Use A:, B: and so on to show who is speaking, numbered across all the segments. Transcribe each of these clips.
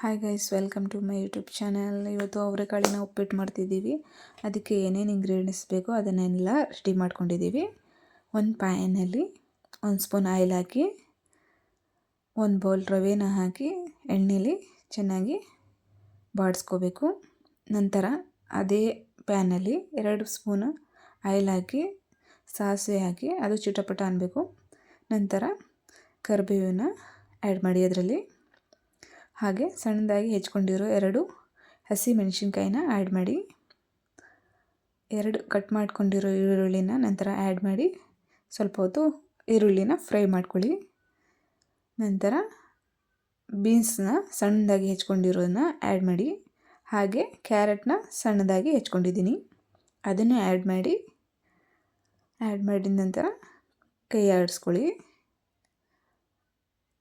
A: Hi guys welcome to my YouTube channel ಇವತ್ತು ಅವರೆಕಾಳಿನ ಉಪ್ಪಿಟ್ಟು ಮಾಡ್ತಿದ್ದೀವಿ. ಅದಕ್ಕೆ ಏನೇನು ಇಂಗ್ರೀಡಿಯೆಂಟ್ಸ್ ಬೇಕೋ ಅದನ್ನೆಲ್ಲ ರೆಡಿ ಮಾಡ್ಕೊಂಡಿದ್ದೀವಿ. ಒಂದು ಪ್ಯಾನಲ್ಲಿ ಒಂದು ಸ್ಪೂನ್ ಆಯಿಲ್ ಹಾಕಿ, ಒಂದು ಬೌಲ್ ರವೆನ ಹಾಕಿ, ಎಣ್ಣೆಲಿ ಚೆನ್ನಾಗಿ ಬಾಡಿಸ್ಕೋಬೇಕು. ನಂತರ ಅದೇ ಪ್ಯಾನಲ್ಲಿ ಎರಡು ಸ್ಪೂನ್ ಆಯಿಲ್ ಹಾಕಿ, ಸಾಸಿವೆ ಹಾಕಿ, ಅದು ಚಿಟಪಟ ಅನ್ನಬೇಕು ನಂತರ ಕರಿಬೇವನ್ನ ಆ್ಯಡ್ ಮಾಡಿ ಅದರಲ್ಲಿ. ಹಾಗೆ ಸಣ್ಣದಾಗಿ ಹೆಚ್ಕೊಂಡಿರೋ ಎರಡು ಹಸಿ ಮೆಣಸಿನ್ಕಾಯಿನ ಆ್ಯಡ್ ಮಾಡಿ. ಎರಡು ಕಟ್ ಮಾಡ್ಕೊಂಡಿರೋ ಈರುಳ್ಳಿನ ನಂತರ ಆ್ಯಡ್ ಮಾಡಿ. ಸ್ವಲ್ಪ ಹೊತ್ತು ಈರುಳ್ಳಿನ ಫ್ರೈ ಮಾಡ್ಕೊಳ್ಳಿ. ನಂತರ ಬೀನ್ಸ್ನ ಸಣ್ಣದಾಗಿ ಹೆಚ್ಕೊಂಡಿರೋದನ್ನ ಆ್ಯಡ್ ಮಾಡಿ. ಹಾಗೆ ಕ್ಯಾರೆಟ್ನ ಸಣ್ಣದಾಗಿ ಹೆಚ್ಕೊಂಡಿದ್ದೀನಿ. ಅದನ್ನು ಆ್ಯಡ್ ಮಾಡಿ. ಆ್ಯಡ್ ಮಾಡಿದ ನಂತರ ಕೈ ಆಡಿಸ್ಕೊಳ್ಳಿ.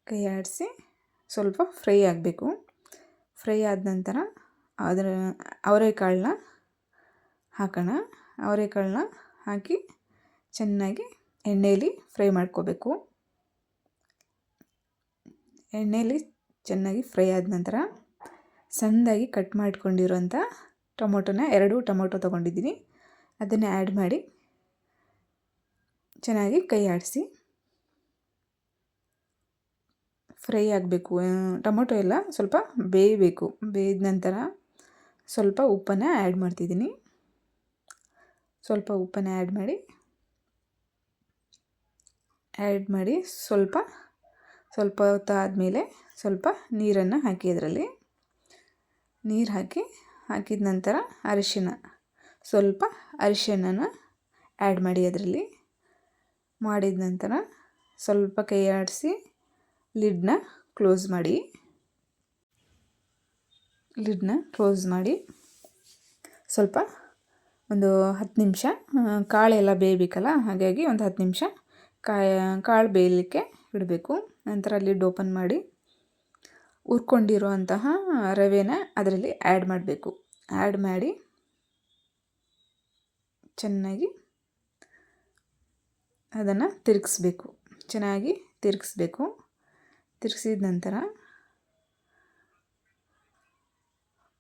A: ಕೈ ಆಡಿಸಿ ಸ್ವಲ್ಪ ಫ್ರೈ ಆಗಬೇಕು. ಫ್ರೈ ಆದ ನಂತರ ಅದರ ಅವರೆಕಾಳನ್ನ ಹಾಕೋಣ. ಅವರೆಕಾಳನ್ನ ಹಾಕಿ ಚೆನ್ನಾಗಿ ಎಣ್ಣೆಯಲ್ಲಿ ಫ್ರೈ ಮಾಡ್ಕೋಬೇಕು. ಎಣ್ಣೆಯಲ್ಲಿ ಚೆನ್ನಾಗಿ ಫ್ರೈ ಆದ ನಂತರ ಸಣ್ಣದಾಗಿ ಕಟ್ ಮಾಡ್ಕೊಂಡಿರೋಂಥ ಟೊಮೊಟೊನ, ಎರಡು ಟೊಮೊಟೊ ತೊಗೊಂಡಿದ್ದೀನಿ. ಅದನ್ನು ಆ್ಯಡ್ ಮಾಡಿ ಚೆನ್ನಾಗಿ ಕೈ ಆಡಿಸಿ ಫ್ರೈ ಆಗಬೇಕು. ಟೊಮೊಟೊ ಎಲ್ಲ ಸ್ವಲ್ಪ ಬೇಯಬೇಕು. ಬೇಯ್ದ ನಂತರ ಸ್ವಲ್ಪ ಉಪ್ಪನ್ನು ಆ್ಯಡ್ ಮಾಡ್ತಿದ್ದೀನಿ. ಸ್ವಲ್ಪ ಉಪ್ಪನ್ನು ಆ್ಯಡ್ ಮಾಡಿ ಆ್ಯಡ್ ಮಾಡಿ ಸ್ವಲ್ಪ ಸ್ವಲ್ಪ ಹೊತ್ತಾದಮೇಲೆ ಸ್ವಲ್ಪ ನೀರನ್ನು ಹಾಕಿ ಅದರಲ್ಲಿ. ನೀರು ಹಾಕಿ, ಹಾಕಿದ ನಂತರ ಅರಿಶಿನ, ಸ್ವಲ್ಪ ಅರಿಶಿಣನ ಆ್ಯಡ್ ಮಾಡಿ ಅದರಲ್ಲಿ. ಮಾಡಿದ ನಂತರ ಸ್ವಲ್ಪ ಕೈ ಆಡಿಸಿ ಲಿಡ್ನ ಕ್ಲೋಸ್ ಮಾಡಿ. ಲಿಡ್ನ ಕ್ಲೋಸ್ ಮಾಡಿ. ಸ್ವಲ್ಪ ಒಂದು ಹತ್ತು ನಿಮಿಷ ಕಾಳೆಲ್ಲ ಬೇಯಬೇಕಲ್ಲ? ಹಾಗಾಗಿ ಒಂದು ಹತ್ತು ನಿಮಿಷ ಕಾಯ, ಕಾಳು ಬೇಯಲಿಕ್ಕೆ ಇಡಬೇಕು ನಂತರ ಲಿಡ್ ಓಪನ್ ಮಾಡಿ. ಉರ್ಕೊಂಡಿರುವಂತಹ ರವೆನ ಅದರಲ್ಲಿ ಆ್ಯಡ್ ಮಾಡಬೇಕು. ಆ್ಯಡ್ ಮಾಡಿ ಚೆನ್ನಾಗಿ ಅದನ್ನು ತಿರುಗಿಸ್ಬೇಕು. ಚೆನ್ನಾಗಿ ತಿರುಗಿಸ್ಬೇಕು. ತಿರುಗಿಸಿದ ನಂತರ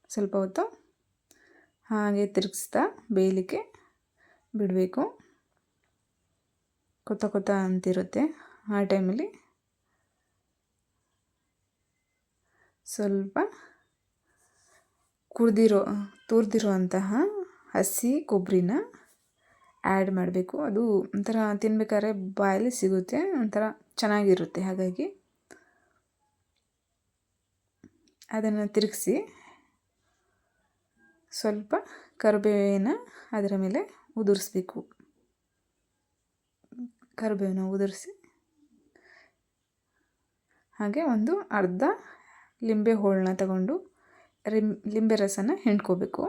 A: ಸ್ವಲ್ಪ ಹೊತ್ತು ಹಾಗೆ ತಿರುಗಿಸ್ತಾ ಬೇಯಲಿಕ್ಕೆ ಬಿಡಬೇಕು. ಕೊತ್ತ ಕೊತ್ತ ಅಂತಿರುತ್ತೆ ಆ ಟೈಮಲ್ಲಿ. ಸ್ವಲ್ಪ ಕುಡ್ದಿರೋ ತುರಿದಿರೋ ಹಸಿ ಕೊಬ್ಬರಿನ ಆ್ಯಡ್ ಮಾಡಬೇಕು. ಅದು ಒಂಥರ ತಿನ್ಬೇಕಾದ್ರೆ ಬಾಯಲ್ಲಿ ಸಿಗುತ್ತೆ, ಒಂಥರ ಚೆನ್ನಾಗಿರುತ್ತೆ ಹಾಗಾಗಿ. ಅದನ್ನು ತಿರುಗಿಸಿ ಸ್ವಲ್ಪ ಕರಿಬೇವಿನ ಅದರ ಮೇಲೆ ಉದುರಿಸ್ಬೇಕು. ಕರಿಬೇವಿನ ಉದುರಿಸಿ ಹಾಗೆ ಒಂದು ಅರ್ಧ ಲಿಂಬೆ ಹೋಳನ್ನ ತಗೊಂಡು ರಿಮ್ ಲಿಂಬೆ ರಸನ ಹಿಂಡ್ಕೋಬೇಕು.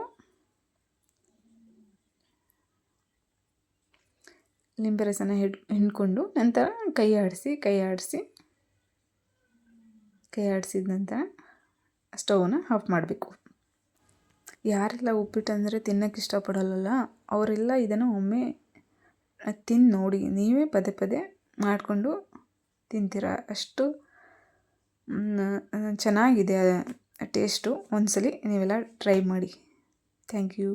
A: ಲಿಂಬೆ ರಸನ ಹಿಡ್ ಹಿಂಡ್ಕೊಂಡು ನಂತರ ಕೈ ಆಡಿಸಿ ಕೈ ಆಡಿಸಿ, ಕೈ ಆಡಿಸಿದ ನಂತರ ಸ್ಟೌವನ್ನ ಆಫ್ ಮಾಡಬೇಕು. ಯಾರೆಲ್ಲ ಉಪ್ಪಿಟ್ಟು ಅಂದರೆ ತಿನ್ನೋಕ್ಕೆ ಇಷ್ಟಪಡೋಲ್ಲ ಅವರೆಲ್ಲ ಇದನ್ನು ಒಮ್ಮೆ ತಿಂದು ನೋಡಿ, ನೀವೇ ಪದೇ ಪದೇ ಮಾಡಿಕೊಂಡು ತಿಂತೀರ. ಅಷ್ಟು ಚೆನ್ನಾಗಿದೆ ಟೇಸ್ಟು ಒಂದ್ಸಲಿ ನೀವೆಲ್ಲ ಟ್ರೈ ಮಾಡಿ. Thank you